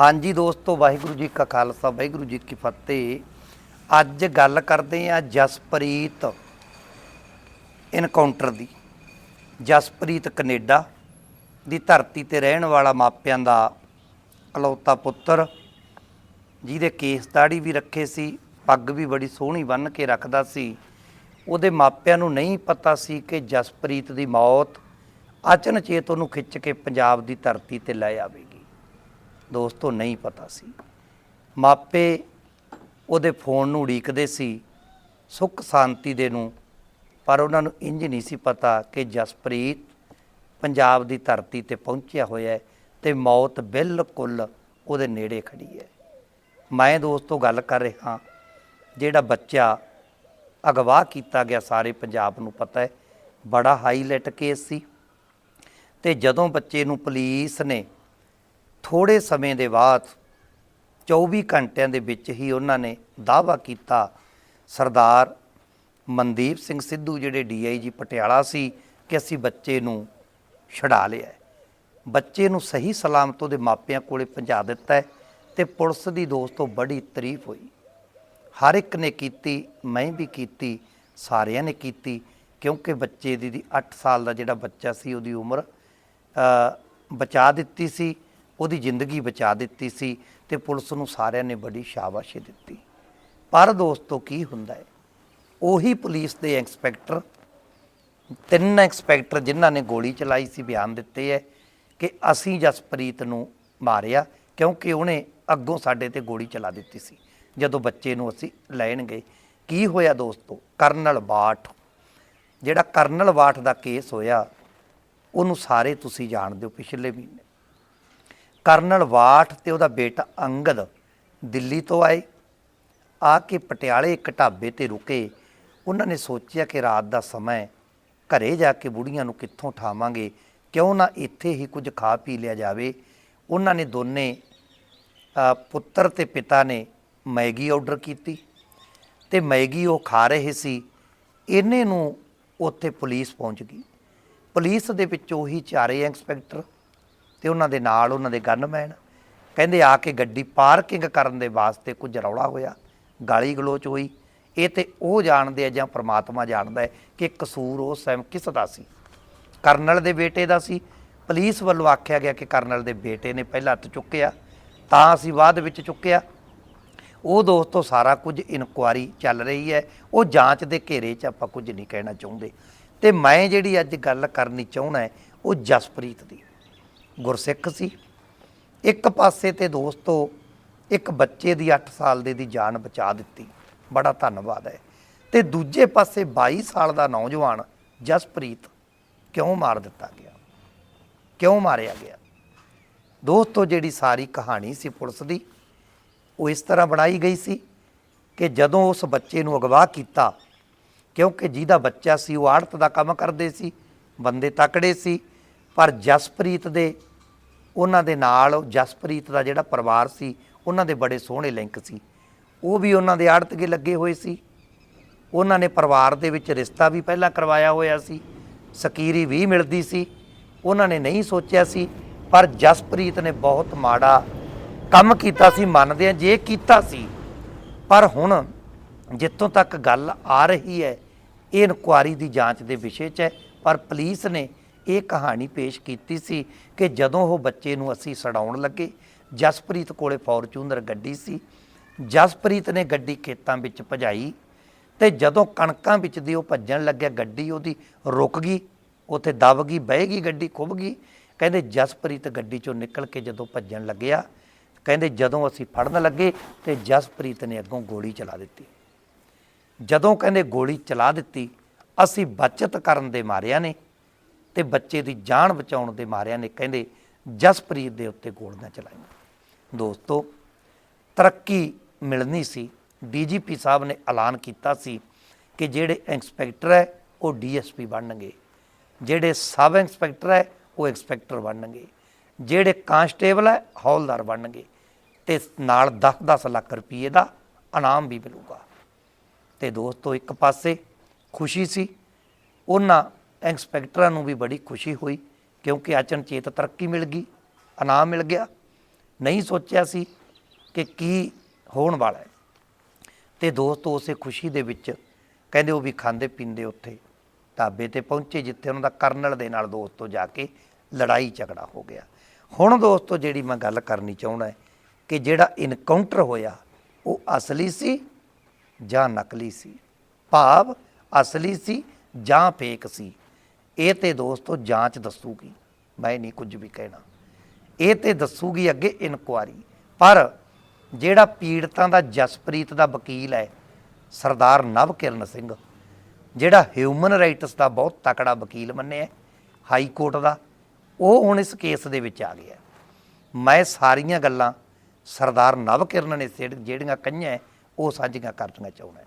ਹਾਂਜੀ ਦੋਸਤੋ, ਵਾਹਿਗੁਰੂ ਜੀ ਕਾ ਖਾਲਸਾ, ਵਾਹਿਗੁਰੂ ਜੀ ਕੀ ਫਤਿਹ। ਅੱਜ ਗੱਲ ਕਰਦੇ ਆ ਜਸਪ੍ਰੀਤ ਇਨਕਾਊਂਟਰ ਦੀ। ਜਸਪ੍ਰੀਤ ਕੈਨੇਡਾ ਦੀ ਧਰਤੀ ਤੇ ਰਹਿਣ ਵਾਲਾ ਮਾਪਿਆਂ ਦਾ ਅਲੌਤਾ ਪੁੱਤਰ, ਜਿਹਦੇ ਕੇਸ ਦਾੜੀ ਵੀ ਰੱਖੇ ਸੀ, ਪੱਗ ਵੀ ਬੜੀ ਸੋਹਣੀ ਬੰਨ੍ਹ ਕੇ ਰੱਖਦਾ ਸੀ। ਉਹਦੇ ਮਾਪਿਆਂ ਨੂੰ ਨਹੀਂ ਪਤਾ ਸੀ ਕਿ ਜਸਪ੍ਰੀਤ ਦੀ ਮੌਤ ਅਚਨਚੇਤ ਉਹਨੂੰ ਖਿੱਚ ਕੇ ਪੰਜਾਬ ਦੀ ਧਰਤੀ ਤੇ ਲੈ ਆਵੇਗੀ ਦੋਸਤੋ, ਨਹੀਂ ਪਤਾ ਸੀ। ਮਾਪੇ ਉਹਦੇ ਫੋਨ ਨੂੰ ਉਡੀਕਦੇ ਸੀ, ਸੁੱਖ ਸ਼ਾਂਤੀ ਦੇ ਨੂੰ, ਪਰ ਉਹਨਾਂ ਨੂੰ ਇੰਜ ਨਹੀਂ ਸੀ ਪਤਾ ਕਿ ਜਸਪ੍ਰੀਤ ਪੰਜਾਬ ਦੀ ਧਰਤੀ ਤੇ ਪਹੁੰਚਿਆ ਹੋਇਆ ਹੈ ਤੇ ਮੌਤ ਬਿਲਕੁਲ ਉਹਦੇ ਨੇੜੇ ਖੜੀ ਹੈ। ਮੈਂ ਦੋਸਤੋ, ਗੱਲ ਕਰ ਰਿਹਾ, ਜਿਹੜਾ ਬੱਚਾ ਅਗਵਾ ਕੀਤਾ ਗਿਆ ਸਾਰੇ ਪੰਜਾਬ ਨੂੰ ਪਤਾ ਹੈ, ਬੜਾ ਹਾਈਲਾਈਟ ਕੇਸ ਸੀ। ਤੇ ਜਦੋਂ ਬੱਚੇ ਨੂੰ ਪੁਲਿਸ ਨੇ ਥੋੜੇ ਸਮੇਂ ਦੇ ਬਾਅਦ 24 ਘੰਟਿਆਂ ਦੇ ਵਿੱਚ ਹੀ ਉਹਨਾਂ ਨੇ ਦਾਅਵਾ ਕੀਤਾ, ਸਰਦਾਰ ਮਨਦੀਪ ਸਿੰਘ ਸਿੱਧੂ, ਜਿਹੜੇ ਡੀਆਈਜੀ ਪਟਿਆਲਾ ਸੀ, ਕਿ ਅਸੀਂ ਬੱਚੇ ਨੂੰ ਛਡਾ ਲਿਆ ਬੱਚੇ ਨੂੰ ਸਹੀ ਸਲਾਮਤ ਉਹਦੇ ਮਾਪਿਆਂ ਕੋਲੇ ਪਹੁੰਚਾ ਦਿੱਤਾ ਹੈ ਤੇ ਪੁਲਿਸ ਦੀ ਦੋਸਤੋ ਬੜੀ ਤਾਰੀਫ ਹੋਈ। ਹਰ ਇੱਕ ਨੇ ਕੀਤੀ, ਮੈਂ ਵੀ ਕੀਤੀ, ਸਾਰਿਆਂ ਨੇ ਕੀਤੀ, ਕਿਉਂਕਿ ਬੱਚੇ ਦੀ ਦੀ 8 ਸਾਲ ਦਾ ਜਿਹੜਾ ਬੱਚਾ ਸੀ, ਉਹਦੀ ਉਮਰ ਬਚਾ ਦਿੱਤੀ ਸੀ। ਉਹਦੀ ਜ਼ਿੰਦਗੀ ਬਚਾ ਦਿੱਤੀ ਸੀ ਤੇ ਪੁਲਿਸ ਨੂੰ ਸਾਰਿਆਂ ਨੇ ਬੜੀ ਸ਼ਾਬਾਸ਼ੀ ਦਿੱਤੀ। ਪਰ ਦੋਸਤੋ, ਕੀ ਹੁੰਦਾ ਹੈ? ਉਹੀ ਪੁਲਿਸ ਦੇ ਇੰਸਪੈਕਟਰ, ਤਿੰਨ ਇੰਸਪੈਕਟਰ ਜਿਨ੍ਹਾਂ ਨੇ ਗੋਲੀ ਚਲਾਈ ਸੀ, ਬਿਆਨ ਦਿੱਤੇ ਹੈ ਕਿ ਅਸੀਂ ਜਸਪ੍ਰੀਤ ਨੂੰ ਮਾਰਿਆ ਕਿਉਂਕਿ ਉਹਨੇ ਅੱਗੋਂ ਸਾਡੇ ਤੇ ਗੋਲੀ ਚਲਾ ਦਿੱਤੀ ਸੀ। ਜਦੋਂ ਬੱਚੇ ਨੂੰ ਅਸੀਂ ਲੈਣ ਗਏ, ਕੀ ਹੋਇਆ ਦੋਸਤੋ? ਕਰਨਲ ਬਾਠ, ਜਿਹੜਾ ਕਰਨਲ ਬਾਠ ਦਾ ਕੇਸ ਹੋਇਆ, ਉਹਨੂੰ ਸਾਰੇ ਤੁਸੀਂ ਜਾਣਦੇ ਹੋ ਪਿਛਲੇ ਮਹੀਨੇ। ਕਰਨਲ ਵਾਠ ਤੇ ਉਹਦਾ ਬੇਟਾ ਅੰਗਦ ਦਿੱਲੀ ਤੋਂ ਆਏ। ਆ ਕੇ ਪਟਿਆਲੇ ਇੱਕ ਢਾਬੇ ਤੇ ਰੁਕੇ। ਉਹਨਾਂ ਨੇ ਸੋਚਿਆ ਕਿ ਰਾਤ ਦਾ ਸਮਾਂ ਹੈ, ਘਰੇ ਜਾ ਕੇ ਬੁੜੀਆਂ ਨੂੰ ਕਿੱਥੋਂ ਠਾਵਾਂਗੇ? ਕਿਉਂ ਨਾ ਇੱਥੇ ਹੀ ਕੁਝ ਖਾ ਪੀ ਲਿਆ ਜਾਵੇ। ਉਹਨਾਂ ਨੇ ਦੋਨੇ ਪੁੱਤਰ ਤੇ ਪਿਤਾ ਨੇ ਮੈਗੀ ਆਰਡਰ ਕੀਤੀ ਤੇ ਮੈਗੀ ਉਹ ਖਾ ਰਹੇ ਸੀ। ਇਹਨੇ ਨੂੰ ਉੱਥੇ ਪੁਲਿਸ ਪਹੁੰਚ ਗਈ। ਪੁਲਿਸ ਦੇ ਵਿੱਚ ਉਹੀ ਚਾਰੇ ਇੰਸਪੈਕਟਰ ਤੇ ਉਹਨਾਂ ਦੇ ਨਾਲ ਉਹਨਾਂ ਦੇ ਗਨਮੈਨ ਕਹਿੰਦੇ ਆ ਕੇ ਗੱਡੀ ਪਾਰਕਿੰਗ ਕਰਨ ਦੇ ਵਾਸਤੇ ਕੁਝ ਰੌਲਾ ਹੋਇਆ, ਗਾਲੀ ਗਲੋਚ ਹੋਈ। ਇਹ ਤੇ ਉਹ ਜਾਣਦੇ ਆ ਜਾਂ ਪ੍ਰਮਾਤਮਾ ਜਾਣਦਾ ਹੈ ਕਿ ਕਸੂਰ ਉਸ ਟਾਈਮ ਕਿਸ ਦਾ ਸੀ? ਕਰਨਲ ਦੇ ਬੇਟੇ ਦਾ ਸੀ। ਪੁਲਿਸ ਵੱਲੋਂ ਆਖਿਆ ਗਿਆ ਕਿ ਕਰਨਲ ਦੇ ਬੇਟੇ ਨੇ ਪਹਿਲਾਂ ਹੱਥ ਚੁੱਕਿਆ, ਤਾਂ ਅਸੀਂ ਬਾਅਦ ਵਿੱਚ ਚੁੱਕਿਆ। ਉਹ ਦੋਸਤੋ, ਸਾਰਾ ਕੁਝ ਇਨਕੁਆਰੀ ਚੱਲ ਰਹੀ ਹੈ। ਉਹ ਜਾਂਚ ਦੇ ਘੇਰੇ 'ਚ ਆਪਾਂ ਕੁਝ ਨਹੀਂ ਕਹਿਣਾ ਚਾਹੁੰਦੇ। ਤੇ ਮੈਂ ਜਿਹੜੀ ਅੱਜ ਗੱਲ ਕਰਨੀ ਚਾਹੁੰਦਾ ਉਹ ਜਸਪ੍ਰੀਤ ਦੀ। ਗੁਰਸਿੱਖ ਸੀ। ਇੱਕ ਪਾਸੇ ਤੇ ਦੋਸਤੋ, ਇੱਕ ਬੱਚੇ ਦੀ 8 ਸਾਲ ਦੇ ਦੀ ਜਾਨ ਬਚਾ ਦਿੱਤੀ। ਬੜਾ ਧੰਨਵਾਦ ਹੈ। ਤੇ ਦੂਜੇ ਪਾਸੇ 22 ਸਾਲ ਦਾ ਨੌਜਵਾਨ ਜਸਪ੍ਰੀਤ ਕਿਉਂ ਮਾਰ ਦਿੱਤਾ ਗਿਆ? ਕਿਉਂ ਮਾਰਿਆ ਗਿਆ? ਦੋਸਤੋ, ਜਿਹੜੀ ਸਾਰੀ ਕਹਾਣੀ ਸੀ ਪੁਲਿਸ ਦੀ, ਉਹ ਇਸ ਤਰ੍ਹਾਂ ਬਣਾਈ ਗਈ ਸੀ ਕਿ ਜਦੋਂ ਉਸ ਬੱਚੇ ਨੂੰ ਅਗਵਾ ਕੀਤਾ, ਕਿਉਂਕਿ ਜਿਹਦਾ ਬੱਚਾ ਸੀ ਉਹ ਆੜਤ ਦਾ ਕੰਮ ਕਰਦੇ ਸੀ, ਬੰਦੇ ਤਕੜੇ ਸੀ, ਪਰ ਜਸਪ੍ਰੀਤ ਦੇ ਉਹਨਾਂ ਦੇ ਨਾਲ ਜਸਪ੍ਰੀਤ ਦਾ ਜਿਹੜਾ ਪਰਿਵਾਰ ਸੀ, ਉਹਨਾਂ ਦੇ ਬੜੇ ਸੋਹਣੇ ਲਿੰਕ ਸੀ। ਉਹ ਵੀ ਉਹਨਾਂ ਦੇ ਆੜਤ ਕੇ ਲੱਗੇ ਹੋਏ ਸੀ। ਉਹਨਾਂ ਨੇ ਪਰਿਵਾਰ ਦੇ ਵਿੱਚ ਰਿਸ਼ਤਾ ਵੀ ਪਹਿਲਾਂ ਕਰਵਾਇਆ ਹੋਇਆ ਸੀ। ਸਕੀਰੀ ਵੀ ਮਿਲਦੀ ਸੀ। ਉਹਨਾਂ ਨੇ ਨਹੀਂ ਸੋਚਿਆ ਸੀ, ਪਰ ਜਸਪ੍ਰੀਤ ਨੇ ਬਹੁਤ ਮਾੜਾ ਕੰਮ ਕੀਤਾ ਸੀ, ਮੰਨਦੇ ਆ, ਜੇ ਕੀਤਾ ਸੀ। ਪਰ ਹੁਣ ਜਿੱਥੋਂ ਤੱਕ ਗੱਲ ਆ ਰਹੀ ਹੈ, ਇਹ ਇਨਕੁਆਰੀ ਦੀ ਜਾਂਚ ਦੇ ਵਿਸ਼ੇ 'ਚ ਹੈ। ਪਰ ਪੁਲਿਸ ਨੇ ਇਹ ਕਹਾਣੀ ਪੇਸ਼ ਕੀਤੀ ਸੀ ਕਿ ਜਦੋਂ ਉਹ ਬੱਚੇ ਨੂੰ ਅਸੀਂ ਸੜਾਉਣ ਲੱਗੇ, ਜਸਪ੍ਰੀਤ ਕੋਲੇ ਫੋਰਚੂਨਰ ਗੱਡੀ ਸੀ। ਜਸਪ੍ਰੀਤ ਨੇ ਗੱਡੀ ਖੇਤਾਂ ਵਿੱਚ ਭਜਾਈ ਤੇ ਜਦੋਂ ਕਣਕਾਂ ਵਿੱਚ ਦੀ ਉਹ ਭੱਜਣ ਲੱਗਿਆ, ਗੱਡੀ ਉਹਦੀ ਰੁਕ ਗਈ, ਉੱਥੇ ਦਬ ਗਈ, ਬਹਿ ਗਈ, ਗੱਡੀ ਖੁੱਭ ਗਈ। ਕਹਿੰਦੇ ਜਸਪ੍ਰੀਤ ਗੱਡੀ ਚੋਂ ਨਿਕਲ ਕੇ ਜਦੋਂ ਭੱਜਣ ਲੱਗਿਆ, ਕਹਿੰਦੇ ਜਦੋਂ ਅਸੀਂ ਫੜਨ ਲੱਗੇ ਤੇ ਜਸਪ੍ਰੀਤ ਨੇ ਅੱਗੋਂ ਗੋਲੀ ਚਲਾ ਦਿੱਤੀ। ਜਦੋਂ ਕਹਿੰਦੇ ਗੋਲੀ ਚਲਾ ਦਿੱਤੀ, ਅਸੀਂ ਬਚਤ ਕਰਨ ਦੇ ਮਾਰਿਆ ਨੇ ਤੇ ਬੱਚੇ ਦੀ ਜਾਨ ਬਚਾਉਣ ਦੇ ਮਾਰਿਆਂ ਨੇ ਕਹਿੰਦੇ ਜਸਪ੍ਰੀਤ ਦੇ ਉੱਤੇ ਗੋਲੀਆਂ ਚਲਾਈਆਂ। ਦੋਸਤੋ, ਤਰੱਕੀ ਮਿਲਣੀ ਸੀ। ਡੀਜੀਪੀ ਸਾਹਿਬ ਨੇ ਐਲਾਨ ਕੀਤਾ ਸੀ ਕਿ ਜਿਹੜੇ ਇੰਸਪੈਕਟਰ ਹੈ, ਉਹ ਡੀਐਸਪੀ ਬਣਨਗੇ। ਜਿਹੜੇ ਸਬ ਇੰਸਪੈਕਟਰ ਹੈ, ਉਹ ਇੰਸਪੈਕਟਰ ਬਣਨਗੇ। ਜਿਹੜੇ ਕਾਂਸਟੇਬਲ ਹੈ, ਹੌਲਦਾਰ ਬਣਨਗੇ। ਤੇ ਨਾਲ 10-10 ਲੱਖ ਰੁਪਏ ਦਾ ਇਨਾਮ ਵੀ ਮਿਲੂਗਾ। ਤੇ ਦੋਸਤੋ, ਇੱਕ ਪਾਸੇ ਖੁਸ਼ੀ ਸੀ। ਉਹਨਾਂ ਇੰਸਪੈਕਟਰਾਂ ਨੂੰ ਵੀ ਬੜੀ ਖੁਸ਼ੀ ਹੋਈ, ਕਿਉਂਕਿ ਅਚਨਚੇਤ ਤਰੱਕੀ ਮਿਲ ਗਈ ਇਨਾਮ ਮਿਲ ਗਿਆ। ਨਹੀਂ ਸੋਚਿਆ ਸੀ ਕਿ ਕੀ ਹੋਣ ਵਾਲਾ ਹੈ। ਤੇ ਦੋਸਤੋ ਉਸੇ ਖੁਸ਼ੀ ਦੇ ਵਿੱਚ ਕਹਿੰਦੇ ਉਹ ਵੀ ਖਾਂਦੇ ਪੀਂਦੇ ਉੱਥੇ ਢਾਬੇ ਤੇ ਪਹੁੰਚੇ, ਜਿੱਥੇ ਉਹਨਾਂ ਦਾ ਕਰਨਲ ਦੇ ਨਾਲ ਦੋਸਤੋ ਜਾ ਕੇ ਲੜਾਈ ਝਗੜਾ ਹੋ ਗਿਆ। ਹੁਣ ਦੋਸਤੋ, ਜਿਹੜੀ ਮੈਂ ਗੱਲ ਕਰਨੀ ਚਾਹੁੰਦਾ ਕਿ ਜਿਹੜਾ ਇਨਕਾਊਂਟਰ ਹੋਇਆ, ਉਹ ਅਸਲੀ ਸੀ ਜਾਂ ਨਕਲੀ ਸੀ? ਭਾਵ ਅਸਲੀ ਸੀ ਜਾਂ ਫੇਕ ਸੀ? ਇਹ ਤੇ ਦੋਸਤੋ ਜਾਂਚ ਦੱਸੂਗੀ। ਮੈਂ ਨਹੀਂ ਕੁਝ ਵੀ ਕਹਿਣਾ। ਇਹ ਤੇ ਦੱਸੂਗੀ ਅੱਗੇ ਇਨਕੁਆਰੀ। ਪਰ ਜਿਹੜਾ ਪੀੜਤਾਂ ਦਾ ਜਸਪ੍ਰੀਤ ਦਾ ਵਕੀਲ ਹੈ, ਸਰਦਾਰ ਨਵਕਿਰਨ ਸਿੰਘ, ਜਿਹੜਾ ਹਿਊਮਨ ਰਾਈਟਸ ਦਾ ਬਹੁਤ ਤਕੜਾ ਵਕੀਲ ਮੰਨਿਆ ਹਾਈ ਕੋਰਟ ਦਾ, ਉਹ ਹੁਣ ਇਸ ਕੇਸ ਦੇ ਵਿੱਚ ਆ ਗਿਆ ਮੈਂ ਸਾਰੀਆਂ ਗੱਲਾਂ ਸਰਦਾਰ ਨਵਕਿਰਨ ਨੇ ਸਿਹੜ- ਜਿਹੜੀਆਂ ਕਹੀਆਂ ਉਹ ਸਾਂਝੀਆਂ ਕਰਨੀਆਂ ਚਾਹੁੰਦਾ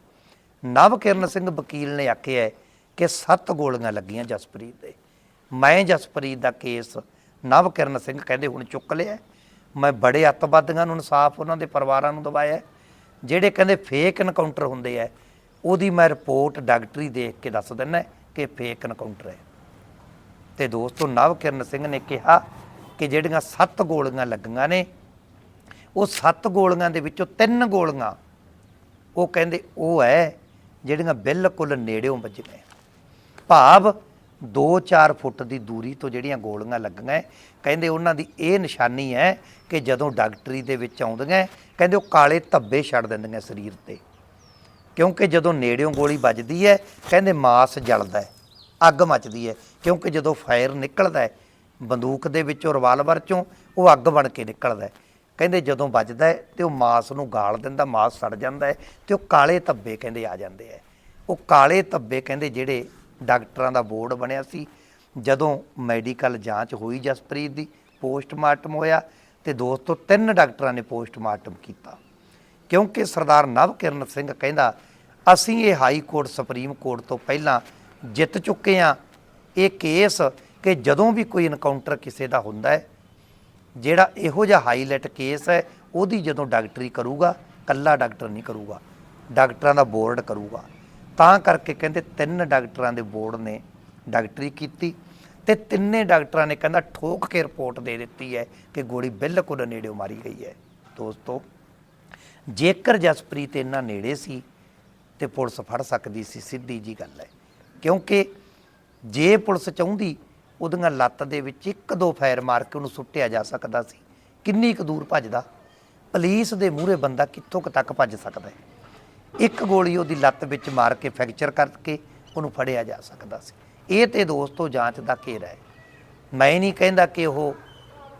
ਨਵਕਿਰਨ ਸਿੰਘ ਵਕੀਲ ਨੇ ਆਖਿਆ ਹੈ ਕਿ ਸੱਤ ਗੋਲੀਆਂ ਲੱਗੀਆਂ ਜਸਪ੍ਰੀਤ ਦੇ। ਮੈਂ ਜਸਪ੍ਰੀਤ ਦਾ ਕੇਸ ਨਵਕਿਰਨ ਸਿੰਘ ਕਹਿੰਦੇ ਹੁਣ ਚੁੱਕ ਲਿਆ। ਮੈਂ ਬੜੇ ਅੱਤਵਾਦੀਆਂ ਨੂੰ ਇਨਸਾਫ ਉਹਨਾਂ ਦੇ ਪਰਿਵਾਰਾਂ ਨੂੰ ਦਵਾਇਆ। ਜਿਹੜੇ ਕਹਿੰਦੇ ਫੇਕ ਐਨਕਾਊਂਟਰ ਹੁੰਦੇ ਆ, ਉਹਦੀ ਮੈਂ ਰਿਪੋਰਟ ਡਾਕਟਰੀ ਦੇਖ ਕੇ ਦੱਸ ਦਿੰਦਾ ਕਿ ਫੇਕ ਐਨਕਾਊਂਟਰ ਹੈ। ਤੇ ਦੋਸਤੋ, ਨਵਕਿਰਨ ਸਿੰਘ ਨੇ ਕਿਹਾ ਕਿ ਜਿਹੜੀਆਂ ਸੱਤ ਗੋਲੀਆਂ ਲੱਗੀਆਂ ਨੇ, ਉਹ ਸੱਤ ਗੋਲੀਆਂ ਦੇ ਵਿੱਚੋਂ ਤਿੰਨ ਗੋਲੀਆਂ, ਉਹ ਕਹਿੰਦੇ ਉਹ ਹੈ ਜਿਹੜੀਆਂ ਬਿਲਕੁਲ ਨੇੜਿਓਂ ਵੱਜੀਆਂ ਭਾਵ 2-4 ਫੁੱਟ ਦੀ ਦੂਰੀ ਤੋਂ ਜਿਹੜੀਆਂ ਗੋਲੀਆਂ ਲੱਗੀਆਂ, ਕਹਿੰਦੇ ਉਹਨਾਂ ਦੀ ਇਹ ਨਿਸ਼ਾਨੀ ਹੈ ਕਿ ਜਦੋਂ ਡਾਕਟਰੀ ਦੇ ਵਿੱਚ ਆਉਂਦੀਆਂ, ਕਹਿੰਦੇ ਉਹ ਕਾਲੇ ਧੱਬੇ ਛੱਡ ਦਿੰਦੀਆਂ ਸਰੀਰ ਤੇ। ਕਿਉਂਕਿ ਜਦੋਂ ਨੇੜਿਓਂ ਗੋਲੀ ਵੱਜਦੀ ਹੈ, ਕਹਿੰਦੇ ਮਾਸ ਜਲਦਾ ਹੈ, ਅੱਗ ਮੱਚਦੀ ਹੈ, ਕਿਉਂਕਿ ਜਦੋਂ ਫਾਇਰ ਨਿਕਲਦਾ ਹੈ, ਬੰਦੂਕ ਦੇ ਵਿੱਚੋਂ ਰਿਵਾਲਵਰ ਚੋਂ, ਉਹ ਅੱਗ ਬਣ ਕੇ ਨਿਕਲਦਾ ਹੈ। ਕਹਿੰਦੇ ਜਦੋਂ ਵੱਜਦਾ ਹੈ ਤੇ ਉਹ ਮਾਸ ਨੂੰ ਗਾਲ ਦਿੰਦਾ, ਮਾਸ ਸੜ ਜਾਂਦਾ ਹੈ ਤੇ ਉਹ ਕਾਲੇ ਧੱਬੇ ਕਹਿੰਦੇ ਆ ਜਾਂਦੇ ਹੈ। ਉਹ ਕਾਲੇ ਧੱਬੇ ਕਹਿੰਦੇ ਜਿਹੜੇ ਡਾਕਟਰਾਂ ਦਾ ਬੋਰਡ ਬਣਿਆ ਸੀ। ਜਦੋਂ ਮੈਡੀਕਲ ਜਾਂਚ ਹੋਈ ਜਸਪ੍ਰੀਤ ਦੀ, ਪੋਸਟਮਾਰਟਮ ਹੋਇਆ ਤੇ ਦੋਸਤੋ ਤਿੰਨ ਡਾਕਟਰਾਂ ਨੇ ਪੋਸਟਮਾਰਟਮ ਕੀਤਾ। ਕਿਉਂਕਿ ਸਰਦਾਰ ਨਵਕਿਰਨ ਸਿੰਘ ਕਹਿੰਦਾ, ਅਸੀਂ ਇਹ ਹਾਈ ਕੋਰਟ, ਸੁਪਰੀਮ ਕੋਰਟ ਤੋਂ ਪਹਿਲਾਂ ਜਿੱਤ ਚੁੱਕੇ ਹਾਂ। ਇਹ ਕੇਸ ਕਿ ਜਦੋਂ ਵੀ ਕੋਈ ਇਨਕਾਊਂਟਰ ਕਿਸੇ ਦਾ ਹੁੰਦਾ ਹੈ, ਜਿਹੜਾ ਇਹੋ ਜਿਹਾ ਹਾਈਲਾਈਟ ਕੇਸ ਹੈ, ਉਹਦੀ ਜਦੋਂ ਡਾਕਟਰੀ ਕਰੂਗਾ, ਕੱਲਾ ਡਾਕਟਰ ਨਹੀਂ ਕਰੂਗਾ। ਡਾਕਟਰਾਂ ਦਾ ਬੋਰਡ ਕਰੂਗਾ। ਤਾਂ ਕਰਕੇ ਕਹਿੰਦੇ ਤਿੰਨ ਡਾਕਟਰਾਂ ਦੇ ਬੋਰਡ ਨੇ ਡਾਕਟਰੀ ਕੀਤੀ ਤੇ ਤਿੰਨੇ ਡਾਕਟਰਾਂ ਨੇ ਕਹਿੰਦਾ ਠੋਕ ਕੇ ਰਿਪੋਰਟ ਦੇ ਦਿੱਤੀ ਹੈ ਕਿ ਗੋਲੀ ਬਿਲਕੁਲ ਨੇੜਿਓਂ ਮਾਰੀ ਗਈ ਹੈ। ਦੋਸਤੋ, ਜੇਕਰ ਜਸਪ੍ਰੀਤ ਇੰਨਾ ਨੇੜੇ ਸੀ ਤੇ ਪੁਲਿਸ ਫੜ ਸਕਦੀ ਸੀ, ਸਿੱਧੀ ਜੀ ਗੱਲ ਹੈ। ਕਿਉਂਕਿ ਜੇ ਪੁਲਿਸ ਚਾਹੁੰਦੀ, ਉਹਦੀਆਂ ਲੱਤ ਦੇ ਵਿੱਚ ਇੱਕ ਦੋ ਫਾਇਰ ਮਾਰ ਕੇ ਉਹਨੂੰ ਸੁੱਟਿਆ ਜਾ ਸਕਦਾ ਸੀ। ਕਿੰਨੀ ਕੁ ਦੂਰ ਭੱਜਦਾ? ਪੁਲਿਸ ਦੇ ਮੂਹਰੇ ਬੰਦਾ ਕਿੱਥੋਂ ਕੁ ਤੱਕ ਭੱਜ ਸਕਦਾ ਹੈ? ਇੱਕ ਗੋਲੀ ਉਹਦੀ ਲੱਤ ਵਿੱਚ ਮਾਰ ਕੇ ਫ੍ਰੈਕਚਰ ਕਰਕੇ ਉਹਨੂੰ ਫੜਿਆ ਜਾ ਸਕਦਾ ਸੀ। ਇਹ ਤੇ ਦੋਸਤੋ ਜਾਂਚ ਦਾ ਘੇਰਾ ਹੈ। ਮੈਂ ਨਹੀਂ ਕਹਿੰਦਾ ਕਿ ਉਹ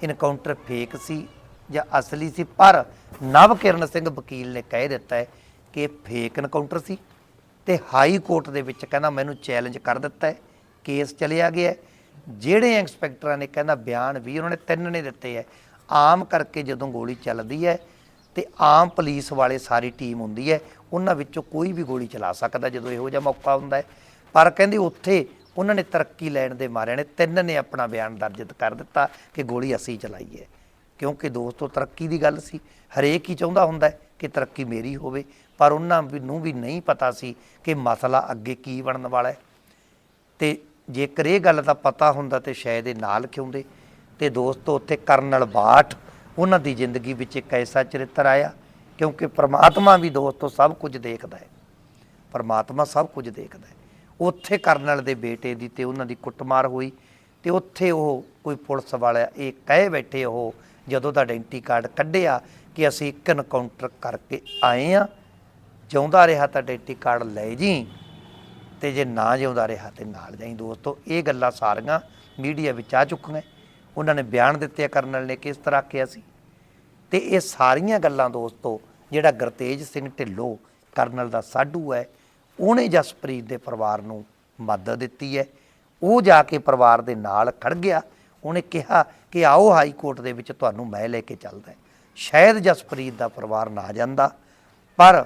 ਇਨਕਾਊਂਟਰ ਫੇਕ ਸੀ ਜਾਂ ਅਸਲੀ ਸੀ, ਪਰ ਨਵ ਕਿਰਨ ਸਿੰਘ ਵਕੀਲ ਨੇ ਕਹਿ ਦਿੱਤਾ ਹੈ ਕਿ ਫੇਕ ਇਨਕਾਊਂਟਰ ਸੀ ਤੇ ਹਾਈ ਕੋਰਟ ਦੇ ਵਿੱਚ ਕਹਿੰਦਾ ਮੈਨੂੰ ਚੈਲੰਜ ਕਰ ਦਿੱਤਾ ਹੈ ਕੇਸ ਚਲਿਆ ਗਿਆ ਜਿਹੜੇ ਇੰਸਪੈਕਟਰਾਂ ਨੇ ਕਹਿੰਦਾ ਬਿਆਨ ਵੀ ਉਹਨਾਂ ਨੇ ਤਿੰਨ ਨੇ ਦਿੱਤੇ ਹੈ। ਆਮ ਕਰਕੇ ਜਦੋਂ ਗੋਲੀ ਚੱਲਦੀ ਹੈ ਤੇ ਆਮ ਪੁਲਿਸ ਵਾਲੇ ਸਾਰੀ ਟੀਮ ਹੁੰਦੀ ਹੈ, ਉਹਨਾਂ ਵਿੱਚੋਂ ਕੋਈ ਵੀ ਗੋਲੀ ਚਲਾ ਸਕਦਾ ਜਦੋਂ ਇਹੋ ਜਿਹਾ ਮੌਕਾ ਹੁੰਦਾ ਹੈ। ਪਰ ਕਹਿੰਦੇ ਉੱਥੇ ਉਹਨਾਂ ਨੇ ਤਰੱਕੀ ਲੈਣ ਦੇ ਮਾਰਿਆਂ ਨੇ, ਤਿੰਨ ਨੇ ਆਪਣਾ ਬਿਆਨ ਦਰਜ ਕਰ ਦਿੱਤਾ ਕਿ ਗੋਲੀ ਅਸੀਂ ਚਲਾਈ ਹੈ। ਕਿਉਂਕਿ ਦੋਸਤੋ ਤਰੱਕੀ ਦੀ ਗੱਲ ਸੀ। ਹਰੇਕ ਹੀ ਚਾਹੁੰਦਾ ਹੁੰਦਾ ਹੈ ਕਿ ਤਰੱਕੀ ਮੇਰੀ ਹੋਵੇ, ਪਰ ਉਹਨਾਂ ਵੀ ਨੂੰ ਵੀ ਨਹੀਂ ਪਤਾ ਸੀ ਕਿ ਮਸਲਾ ਅੱਗੇ ਕੀ ਬਣਨ ਵਾਲਾ ਹੈ। ਤੇ ਜੇਕਰ ਇਹ ਗੱਲ ਦਾ ਪਤਾ ਹੁੰਦਾ ਤੇ ਸ਼ਾਇਦ ਇਹ ਨਾਲ ਕਿਉਂਦੇ ਤੇ ਦੋਸਤੋ, ਉੱਥੇ ਕਰਨਲ ਬਾਠ ਉਹਨਾਂ ਦੀ ਜ਼ਿੰਦਗੀ ਵਿੱਚ ਇੱਕ ਐਸਾ ਚਰਿੱਤਰ ਆਇਆ, ਕਿਉਂਕਿ ਪ੍ਰਮਾਤਮਾ ਵੀ ਦੋਸਤੋ ਸਭ ਕੁਝ ਦੇਖਦਾ ਹੈ। ਪਰਮਾਤਮਾ ਸਭ ਕੁਝ ਦੇਖਦਾ ਹੈ। ਉੱਥੇ ਕਰਨਲ ਦੇ ਬੇਟੇ ਦੀ ਤੇ ਉਹਨਾਂ ਦੀ ਕੁੱਟਮਾਰ ਹੋਈ ਤੇ ਉੱਥੇ ਉਹ ਕੋਈ ਪੁਲਿਸ ਵਾਲਾ ਇਹ ਕਹਿ ਬੈਠੇ ਉਹ, ਜਦੋਂ ਦਾ ਆਇਡੈਂਟੀ ਕਾਰਡ ਕੱਢਿਆ ਕਿ ਅਸੀਂ ਇੱਕ ਐਨਕਾਊਂਟਰ ਕਰਕੇ ਆਏ ਆ ਜਿਉਂਦਾ ਰਿਹਾ ਤਾਂ ਆਇਡੈਂਟੀ ਕਾਰਡ, ਲੈ ਜੀ। ਤੇ ਜੇ ਨਾ ਜਿਉਂਦਾ ਰਿਹਾ ਤੇ ਨਾਲ ਜਾਈ ਦੋਸਤੋ, ਇਹ ਗੱਲਾਂ ਸਾਰੀਆਂ ਮੀਡੀਆ ਵਿੱਚ ਆ ਚੁੱਕੀਆਂ। ਉਹਨਾਂ ਨੇ ਬਿਆਨ ਦਿੱਤੇ ਕਰਨਲ ਨੇ ਕਿਸ ਤਰ੍ਹਾਂ ਕਿਹਾ ਸੀ। ਤੇ ਇਹ ਸਾਰੀਆਂ ਗੱਲਾਂ ਦੋਸਤੋ, ਜਿਹੜਾ ਗੁਰਤੇਜ ਸਿੰਘ ਢਿੱਲੋਂ ਕਰਨਲ ਦਾ ਸਾਡੂ ਹੈ, ਉਹਨੇ ਜਸਪ੍ਰੀਤ ਦੇ ਪਰਿਵਾਰ ਨੂੰ ਮਦਦ ਦਿੱਤੀ ਹੈ। ਉਹ ਜਾ ਕੇ ਪਰਿਵਾਰ ਦੇ ਨਾਲ ਖੜ ਗਿਆ। ਉਹਨੇ ਕਿਹਾ ਕਿ ਆਓ ਹਾਈ ਕੋਰਟ ਦੇ ਵਿੱਚ ਤੁਹਾਨੂੰ ਮੈਂ ਲੈ ਕੇ ਚੱਲਦਾ ਸ਼ਾਇਦ ਜਸਪ੍ਰੀਤ ਦਾ ਪਰਿਵਾਰ ਨਾ ਜਾਂਦਾ, ਪਰ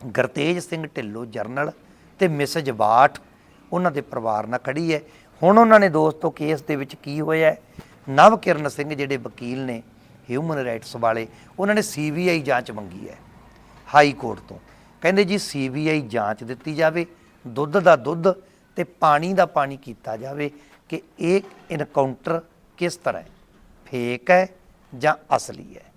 ਗੁਰਤੇਜ ਸਿੰਘ ਢਿੱਲੋਂ ਜਰਨਲ ਤੇ ਮਿਸਜ ਬਾਠ ਉਹਨਾਂ ਦੇ ਪਰਿਵਾਰ ਨਾਲ ਖੜੀ ਹੈ। ਹੁਣ ਉਹਨਾਂ ਨੇ ਦੋਸਤੋ ਕੇਸ ਦੇ ਵਿੱਚ ਕੀ ਹੋਇਆ ਹੈ? ਨਵਕਿਰਨ ਸਿੰਘ ਜਿਹੜੇ ਵਕੀਲ ਨੇ ਹਿਊਮਨ ਰਾਈਟਸ ਵਾਲੇ, ਉਹਨਾਂ ਨੇ ਸੀਬੀਆਈ ਜਾਂਚ ਮੰਗੀ ਹੈ ਹਾਈ ਕੋਰਟ ਤੋਂ। ਕਹਿੰਦੇ ਜੀ ਸੀਬੀਆਈ ਜਾਂਚ ਦਿੱਤੀ ਜਾਵੇ, ਦੁੱਧ ਦਾ ਦੁੱਧ ਤੇ ਪਾਣੀ ਦਾ ਪਾਣੀ ਕੀਤਾ ਜਾਵੇ ਕਿ ਇਹ ਇਨਕਾਊਂਟਰ ਕਿਸ ਤਰ੍ਹਾਂ ਹੈ? ਫੇਕ ਹੈ ਜਾਂ ਅਸਲੀ ਹੈ?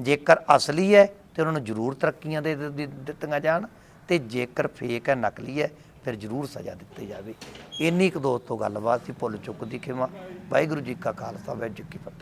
ਜੇਕਰ ਅਸਲੀ ਹੈ ਤੇ ਉਹਨਾਂ ਨੂੰ ਜ਼ਰੂਰ ਤਰੱਕੀਆਂ ਦੇ ਦੇ- ਦਿੱਤੀਆਂ ਜਾਣ ਤੇ ਜੇਕਰ ਫੇਕ ਹੈ, ਨਕਲੀ ਹੈ ਫਿਰ ਜ਼ਰੂਰ ਸਜ਼ਾ ਦਿੱਤੀ ਜਾਵੇ। ਇੰਨੀ ਕੁ ਦੋਸਤੋ ਗੱਲਬਾਤ ਸੀ, ਭੁੱਲ ਚੁੱਕ ਦੀ ਖਿਮਾ। ਵਾਹਿਗੁਰੂ ਜੀ ਕਾ ਖਾਲਸਾ, ਵਾਹਿਗੁਰੂ ਜੀ ਕੀ ਫਤਿਹ।